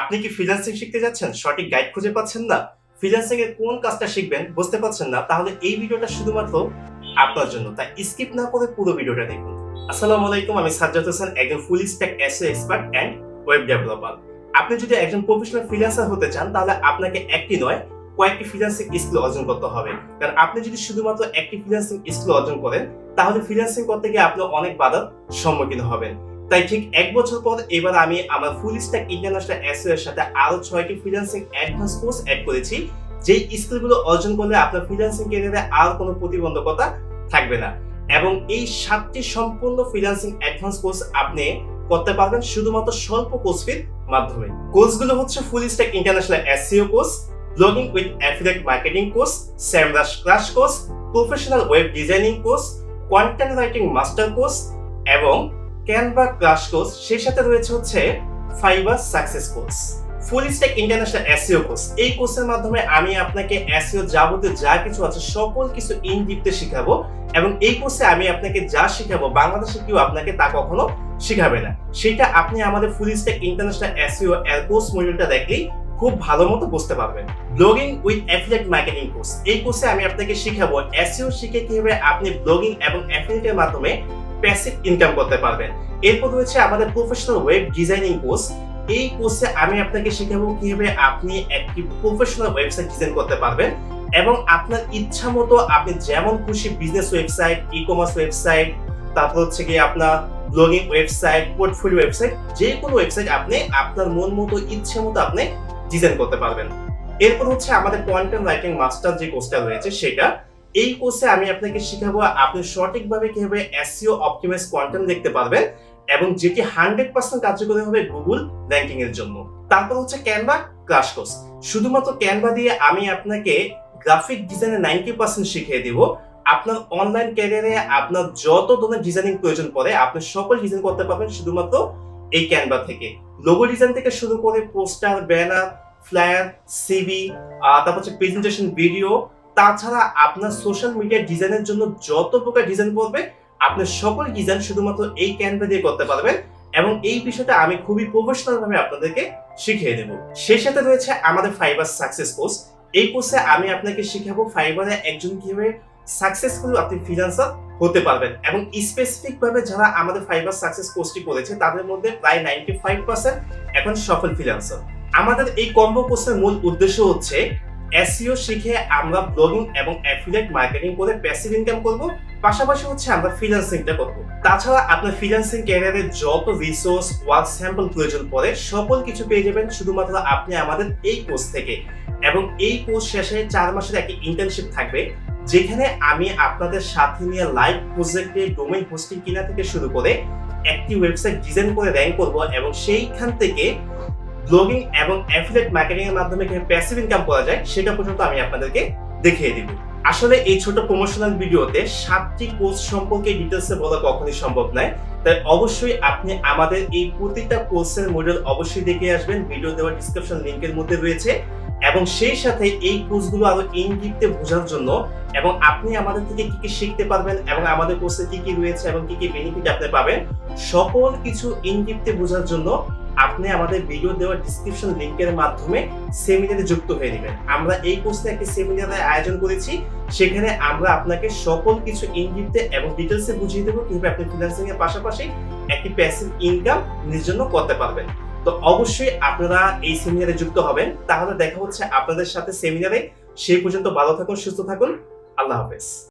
আপনি কি ফ্রিল্যান্সিং শিখতে যাচ্ছেন? সঠিক গাইড খুঁজে পাচ্ছেন না? ফ্রিল্যান্সিং এর কোন কাজটা শিখবেন বুঝতে পারছেন না? তাহলে এই ভিডিওটা শুধুমাত্র আপনার জন্য। তাই স্কিপ না করে পুরো ভিডিওটা দেখুন। আসসালামু আলাইকুম, আমি সাজ্জাদ হোসেন, একজন full stack SEO expert and web developer আপনি যদি একজন প্রফেশনাল ফ্রিল্যান্সার হতে চান, তাহলে আপনাকে একটি নয়, কয়েকটি ফ্রিল্যান্সিং স্কিল অর্জন করতে হবে। কারণ আপনি যদি শুধুমাত্র একটি ফ্রিল্যান্সিং স্কিল অর্জন করেন, তাহলে ফ্রিল্যান্সিং করতে গিয়ে আপনি অনেক বাধার সম্মুখীন হবেন। তাই ঠিক এক বছর পর এবার আমি আমার ফুল স্ট্যাক ইন্টারন্যাশনাল এসও এর সাথে আরও ছয়টি ফ্রিল্যান্সিং অ্যাডভান্স কোর্স অ্যাড করেছি। যেই স্কিলগুলো অর্জন করলে আপনার ফ্রিল্যান্সিং ক্যারিয়ারে আর কোনো প্রতিবন্ধকতা থাকবে না। এবং এই সাতটি সম্পূর্ণ ফ্রিল্যান্সিং অ্যাডভান্স কোর্স আপনি করতে পারবেন শুধুমাত্র স্বল্প কোর্স ফির মাধ্যমে। কোর্সগুলো হচ্ছে full stack international SEO course blogging with affiliate marketing course Semrush class course professional web designing course content writing master course এবং ক্যানভা ক্লাস কোর্স সেই সাথে রয়েছে হচ্ছে Fiverr success course full stack international SEO course এই কোর্সের মাধ্যমে আমি আপনাকে এসইও যাবতীয় যা কিছু আছে, সকল কিছু ইন ডিপতে শেখাবো এবং এই কোর্সে আমি আপনাকে যা শেখাবো, বাংলাদেশে কেউ আপনাকে তা কখনো শেখাবে না। সেটা আপনি আমাদের ফুল স্ট্যাক ইন্টারন্যাশনাল এসইও এর কোর্স মডিউলটা দেখলেই খুব ভালো মতো বুঝতে পারবেন। Blogging with affiliate marketing course এই কোর্সে আমি আপনাকে শেখাবো এসইও শিখে কীভাবে আপনি ব্লগিং এবং অ্যাফিলিয়েটের মাধ্যমে প্যাসিভ ইনকাম করতে পারবেন। এরপর রয়েছে আমাদের প্রফেশনাল ওয়েব ডিজাইনিং কোর্স এই কোর্সে আমি আপনাকে শেখাবো কীভাবে আপনি একটি প্রফেশনাল ওয়েবসাইট ডিজাইন করতে পারবেন এবং আপনার ইচ্ছা মতো আপনি যেমন খুশি business website e commerce website তারপর হচ্ছে গিয়ে আপনার ব্লগিং ওয়েবসাইট পোর্টফোলিও ওয়েবসাইট যে কোনো ওয়েবসাইট আপনি আপনার মন মতো, ইচ্ছে মতো আপনি ডিজাইন করতে পারবেন। এরপর হচ্ছে আমাদের কন্টেন্ট রাইটিং মাস্টার যে কোর্সটা রয়েছে সেটা এই কোর্সে আমি আপনাকে শেখাবো আপনি সঠিকভাবে কীভাবে এসইও অপটিমাইজ কন্টেন্ট দেখতে পারবেন এবং যেটি হান্ড্রেড পার্সেন্ট কার্যকরী হবে গুগল র্যাঙ্কিং এর জন্য। তারপর হচ্ছে ক্যানভা ক্রাশ কোর্স শুধুমাত্র ক্যানভা দিয়ে আমি আপনাকে গ্রাফিক ডিজাইনের নাইনটি পার্সেন্ট শিখিয়ে দিব। আপনার অনলাইন ক্যারিয়ারে আপনার যত ধরনের ডিজাইনিং প্রয়োজন পড়ে, আপনি সকল ডিজাইন করতে পারবেন শুধুমাত্র এই ক্যানভা থেকে। লোগো ডিজাইন থেকে শুরু করে পোস্টার ব্যানার ফ্লায়ার সিবি তারপর হচ্ছে প্রেজেন্টেশন ভিডিও তাছাড়া আপনার সোশ্যাল মিডিয়া ডিজাইনের জন্য যত প্রকার ডিজাইন করবে আপনি সকল ডিজাইন শুধুমাত্র এই ক্যানভা দিয়ে করতে পারবেন এবং এই বিষয়টা আমি খুবই প্রফেশনাল ভাবে আপনাদেরকে শিখিয়ে দেব। সেই সাথে রয়েছে আমাদের ফাইবার সাকসেস কোর্স এই কোর্সে আমি আপনাকে শিখাবো ফাইবারে একজন কীভাবে সাকসেসফুল আপনি ফ্রিল্যান্সার হতে পারবেন এবং স্পেসিফিক ভাবে যারা আমাদের ফাইবার সাকসেস কোর্সটি করেছে, তাদের মধ্যে প্রায় নাইনটি ফাইভ পার্সেন্ট এখন সফল ফ্রিল্যান্সার আমাদের এই কম্বো কোর্সের মূল উদ্দেশ্য হচ্ছে এসইও শিখে আমরা ব্লগিং এবং অ্যাফিলিয়েট মার্কেটিং করে প্যাসিভ ইনকাম করব, পাশাপাশি হচ্ছে আমরা ফ্রিল্যান্সিংটা করব। তাছাড়া আপনার ফ্রিল্যান্সিং ক্যারিয়ারে যত রিসোর্স ওয়ার্ক স্যাম্পল প্রয়োজন পড়ে, সকল কিছু পেয়ে যাবেন শুধুমাত্র আপনি আমাদের এই কোর্স থেকে। এবং এই কোর্স শেষে চার মাসের একটি ইন্টার্নশিপ থাকবে, যেখানে আমি আপনাদের সাথে নিয়ে লাইভ প্রজেক্টে ডোমেইন হোস্টিং কিনা থেকে শুরু করে একটি ওয়েবসাইট ডিজাইন করে র্যাঙ্ক করব এবং সেইখান থেকে ব্লগিং এবং অ্যাফিলিয়েট মার্কেটিং এর মাধ্যমে প্যাসিভ ইনকাম করা যায়, সেটা পর্যন্ত আমি আপনাদেরকে দেখিয়ে দিব। আসলে এই ছোট প্রমোশনাল ভিডিওতে সাতটি কোর্স সম্পর্কে ডিটেলসে বলা কখনোই সম্ভব নয়। তাই অবশ্যই আপনি আমাদের এই প্রতিটা কোর্সের মডেল অবশ্যই দেখে আসবেন। ভিডিও দেওয়া ডিসক্রিপশন লিংকের মধ্যে রয়েছে। এবং সেই সাথে এই কোর্সগুলো আরও ডিপতে বোঝার জন্য এবং আপনি আমাদের থেকে কি কি শিখতে পারবেন এবং আমাদের কোর্সে কি কি রয়েছে এবং কি কি বেনিফিট আপনি পাবেন, সকল কিছু ডিপতে বোঝার জন্য আপনি আমাদের ভিডিও দেওয়া ডিসক্রিপশন লিংকের মাধ্যমে সেমিনারে যুক্ত হয়ে নেবেন। আমরা এই কোর্সে একটি সেমিনারের আয়োজন করেছি। সেখানে আমরা আপনাকে সকল কিছু ইনডিপতে এবং ডিটেলসে বুঝিয়ে দেবো কীভাবে আপনি ফ্রিল্যান্সিং এর পাশাপাশি একটি প্যাসিভ ইনকাম নিজের জন্য করতে পারবেন। তো অবশ্যই আপনারা এই সেমিনারে যুক্ত হবেন। তাহলে দেখা হচ্ছে আপনাদের সাথে সেমিনারে সেই পর্যন্ত ভালো থাকুন, সুস্থ থাকুন। আল্লাহ হাফেজ।